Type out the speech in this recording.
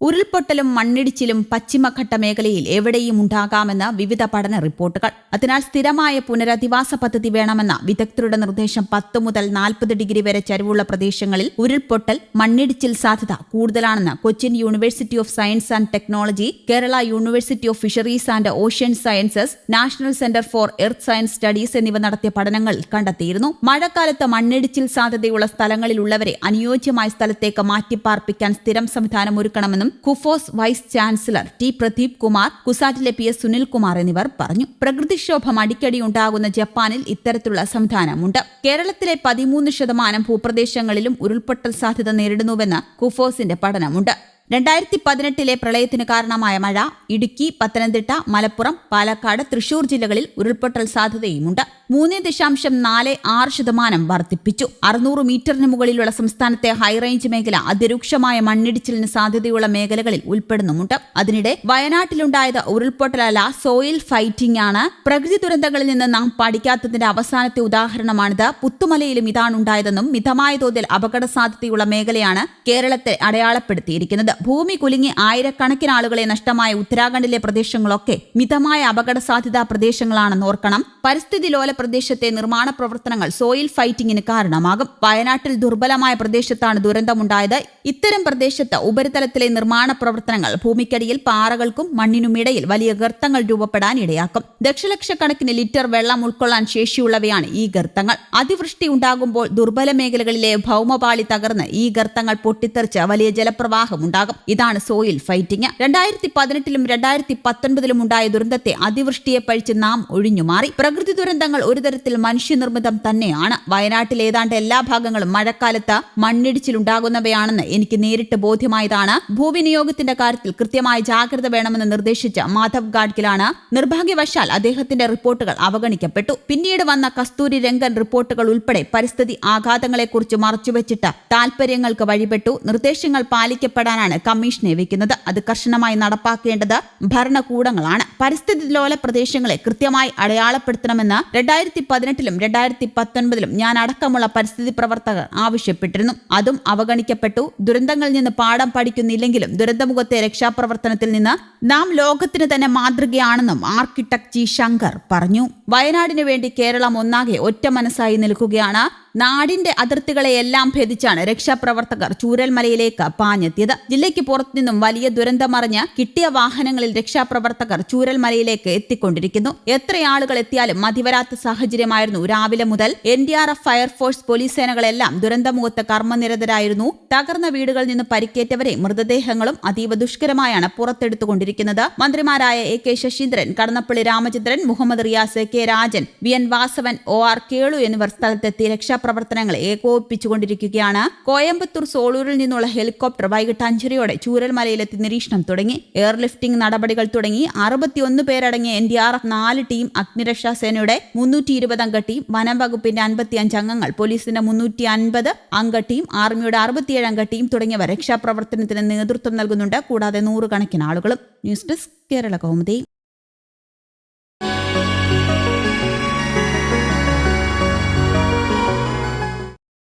ഉരുൾപൊട്ടലും മണ്ണിടിച്ചിലും പശ്ചിമഘട്ട മേഖലയിൽ എവിടെയും ഉണ്ടാകാമെന്ന് വിവിധ പഠന റിപ്പോർട്ടുകൾ. അതിനാൽ സ്ഥിരമായ പുനരധിവാസ പദ്ധതി വേണമെന്ന വിദഗ്ധരുടെ നിർദ്ദേശം പത്ത് മുതൽ നാൽപ്പത് ഡിഗ്രി വരെ ചരിവുള്ള പ്രദേശങ്ങളിൽ ഉരുൾപൊട്ടൽ മണ്ണിടിച്ചിൽ സാധ്യത കൂടുതലാണെന്ന് Cochin university of science and technology Kerala university of fisheries and ocean sciences national centre for earth science studies എന്നിവ നടത്തിയ പഠനങ്ങൾ കണ്ടെത്തിയിരുന്നു. മഴക്കാലത്ത് മണ്ണിടിച്ചിൽ സാധ്യതയുള്ള സ്ഥലങ്ങളിലുള്ളവരെ അനുയോജ്യമായ സ്ഥലത്തേക്ക് മാറ്റിപ്പാർപ്പിക്കാൻ സ്ഥിരം സംവിധാനം ഒരുക്കണമെന്നും KUFOS vice chancellor T Pradeep Kumar കുസാറ്റിലെ P S Sunilkumar എന്നിവർ പറഞ്ഞു. പ്രകൃതിക്ഷോഭം അടിക്കടി ഉണ്ടാകുന്ന ജപ്പാനിൽ ഇത്തരത്തിലുള്ള സംവിധാനമുണ്ട്. കേരളത്തിലെ പതിമൂന്ന് ശതമാനം ഭൂപ്രദേശങ്ങളിലും ഉരുൾപൊട്ടൽ സാധ്യത നേരിടുന്നുവെന്ന് കുഫോസിന്റെ പഠനമുണ്ട്. രണ്ടായിരത്തി പതിനെട്ടിലെ പ്രളയത്തിന് കാരണമായ മഴ ഇടുക്കി പത്തനംതിട്ട മലപ്പുറം പാലക്കാട് തൃശൂർ ജില്ലകളിൽ ഉരുൾപൊട്ടൽ സാധ്യതയുമുണ്ട്. മൂന്ന് ദശാംശം നാല് ആറ് ശതമാനം വർദ്ധിപ്പിച്ചു. അറുന്നൂറ് മീറ്ററിന് മുകളിലുള്ള സംസ്ഥാനത്തെ ഹൈറേഞ്ച് മേഖല അതിരൂക്ഷമായ മണ്ണിടിച്ചിലിന് സാധ്യതയുള്ള മേഖലകളിൽ ഉൾപ്പെടുന്നുമുണ്ട്. അതിനിടെ വയനാട്ടിലുണ്ടായത് ഉരുൾപൊട്ടലല്ല സോയിൽ ഫൈറ്റിംഗ് ആണ്. പ്രകൃതി ദുരന്തങ്ങളിൽ നിന്ന് നാം പഠിക്കാത്തതിന്റെ അവസാനത്തെ ഉദാഹരണമാണിത്. പുത്തുമലയിലും ഇതാണുണ്ടായതെന്നും മിതമായ തോതിൽ അപകട സാധ്യതയുള്ള മേഖലയാണ് കേരളത്തെ അടയാളപ്പെടുത്തിയിരിക്കുന്നത്. ഭൂമി കുലുങ്ങി ആയിരക്കണക്കിന് ആളുകളെ നഷ്ടമായ ഉത്തരാഖണ്ഡിലെ പ്രദേശങ്ങളൊക്കെ മിതമായ അപകട സാധ്യതാ പ്രദേശങ്ങളാണെന്ന് ഓർക്കണം. പരിസ്ഥിതി ലോല പ്രദേശത്തെ നിർമ്മാണ പ്രവർത്തനങ്ങൾ സോയിൽ ഫൈറ്റിംഗിന് കാരണമാകും. വയനാട്ടിൽ ദുർബലമായ പ്രദേശത്താണ് ദുരന്തമുണ്ടായത്. ഇത്തരം പ്രദേശത്ത് ഉപരിതലത്തിലെ നിർമ്മാണ പ്രവർത്തനങ്ങൾ ഭൂമിക്കടിയിൽ പാറകൾക്കും മണ്ണിനുമിടയിൽ വലിയ ഗർത്തങ്ങൾ രൂപപ്പെടാൻ ഇടയാക്കും. ദശലക്ഷക്കണക്കിന് ലിറ്റർ വെള്ളം ഉൾക്കൊള്ളാൻ ശേഷിയുള്ളവയാണ് ഈ ഗർത്തങ്ങൾ. അതിവൃഷ്ടി ഉണ്ടാകുമ്പോൾ ദുർബല മേഖലകളിലെ ഭൗമപാളി തകർന്ന് ഈ ഗർത്തങ്ങൾ പൊട്ടിത്തെറിച്ച് വലിയ ജലപ്രവാഹം ഉണ്ടാകും. ഇതാണ് സോയിൽ ഫൈറ്റിംഗ് രണ്ടായിരത്തി പതിനെട്ടിലും രണ്ടായിരത്തി പത്തൊൻപതിലും ഉണ്ടായ ദുരന്തത്തെ അതിവൃഷ്ടിയെ പഴിച്ച് നാം ഒഴിഞ്ഞുമാറി. പ്രകൃതി ദുരന്തങ്ങൾ ഒരു തരത്തിൽ മനുഷ്യനിർമ്മിതം തന്നെയാണ്. വയനാട്ടിൽ ഏതാണ്ട് എല്ലാ ഭാഗങ്ങളും മഴക്കാലത്ത് മണ്ണിടിച്ചിലുണ്ടാകുന്നവയാണെന്ന് എനിക്ക് നേരിട്ട് ബോധ്യമായതാണ്. ഭൂവിനിയോഗത്തിന്റെ കാര്യത്തിൽ കൃത്യമായ ജാഗ്രത വേണമെന്ന് നിർദ്ദേശിച്ച മാധവ് ഗാഡ്ഗിലാണ്. നിർഭാഗ്യവശാൽ അദ്ദേഹത്തിന്റെ റിപ്പോർട്ടുകൾ അവഗണിക്കപ്പെട്ടു. പിന്നീട് വന്ന കസ്തൂരി രംഗൻ റിപ്പോർട്ടുകൾ ഉൾപ്പെടെ പരിസ്ഥിതി ആഘാതങ്ങളെക്കുറിച്ച് മറച്ചുവെച്ചിട്ട് താൽപര്യങ്ങൾക്ക് വഴിപെട്ടു. നിർദ്ദേശങ്ങൾ പാലിക്കപ്പെടാനാണ് കമ്മീഷനെ വെക്കുന്നത്. അത് കർശനമായി നടപ്പാക്കേണ്ടത് ഭരണകൂടങ്ങളാണ്. പരിസ്ഥിതി ലോല പ്രദേശങ്ങളെ കൃത്യമായി അടയാളപ്പെടുത്തണമെന്ന് രണ്ടായിരത്തി പതിനെട്ടിലും രണ്ടായിരത്തി പത്തൊൻപതിലും ഞാൻ അടക്കമുള്ള പരിസ്ഥിതി പ്രവർത്തകർ ആവശ്യപ്പെട്ടിരുന്നു. അതും അവഗണിക്കപ്പെട്ടു. ദുരന്തങ്ങളിൽ നിന്ന് പാഠം പഠിക്കുന്നില്ലെങ്കിലും ദുരന്തമുഖത്തെ രക്ഷാപ്രവർത്തനത്തിൽ നിന്ന് നാം ലോകത്തിന് തന്നെ മാതൃകയാണെന്നും ആർക്കിടെക്ട് ജി ശങ്കർ പറഞ്ഞു. വയനാടിനു വേണ്ടി കേരളം ഒന്നാകെ ഒറ്റ മനസ്സായി നിൽക്കുകയാണ്. നാടിന്റെ അതിർത്തികളെയെല്ലാം ഭേദിച്ചാണ് രക്ഷാപ്രവർത്തകർ ചൂരൽമലയിലേക്ക് പാഞ്ഞെത്തിയത്. ജില്ലയ്ക്ക് പുറത്തുനിന്നും വലിയ ദുരന്തമറിഞ്ഞ് കിട്ടിയ വാഹനങ്ങളിൽ രക്ഷാപ്രവർത്തകർ ചൂരൽമലയിലേക്ക് എത്തിക്കൊണ്ടിരിക്കുന്നു. എത്ര എത്തിയാലും മതിവരാത്ത സാഹചര്യമായിരുന്നു. രാവിലെ മുതൽ N D R F fire force police സേനകളെല്ലാം ദുരന്തമുഖത്ത് കർമ്മനിരതരായിരുന്നു. തകർന്ന വീടുകളിൽ നിന്ന് പരിക്കേറ്റവരെ മൃതദേഹങ്ങളും അതീവ ദുഷ്കരമായാണ് പുറത്തെടുത്തുകൊണ്ടിരിക്കുന്നത്. മന്ത്രിമാരായ A K Saseendran Kadannappally Ramachandran Mohamed Riyas K Rajan V N Vasavan O R Kelu എന്നിവർ സ്ഥലത്തെത്തി രക്ഷാപ്രവർത്തനങ്ങൾ ഏകോപിപ്പിച്ചുകൊണ്ടിരിക്കുകയാണ്. കോയമ്പത്തൂർ സോളൂരിൽ നിന്നുള്ള ഹെലികോപ്റ്റർ വൈകിട്ട് അഞ്ചരയോടെ ചൂരൽമലയിലെത്തി നിരീക്ഷണം തുടങ്ങി. എയർലിഫ്റ്റിംഗ് നടപടികൾ തുടങ്ങി. അറുപത്തിയൊന്ന് പേരടങ്ങിയ എൻ ഡി ആർ എഫ് നാല് ടീം അഗ്നിരക്ഷാ സേനയുടെ മുന്നൂറ്റി ഇരുപത് അംഗ ടീം വനം വകുപ്പിന്റെ അൻപത്തിയഞ്ച് അംഗങ്ങൾ പോലീസിന്റെ മുന്നൂറ്റി അൻപത് അംഗ ടീം ആർമിയുടെ അറുപത്തിയേഴ് അംഗ ടീം തുടങ്ങിയവർ രക്ഷാപ്രവർത്തനത്തിന് നേതൃത്വം നൽകുന്നുണ്ട്. കൂടാതെ നൂറുകണക്കിന് ആളുകളും. News desk Kerala Kaumudi.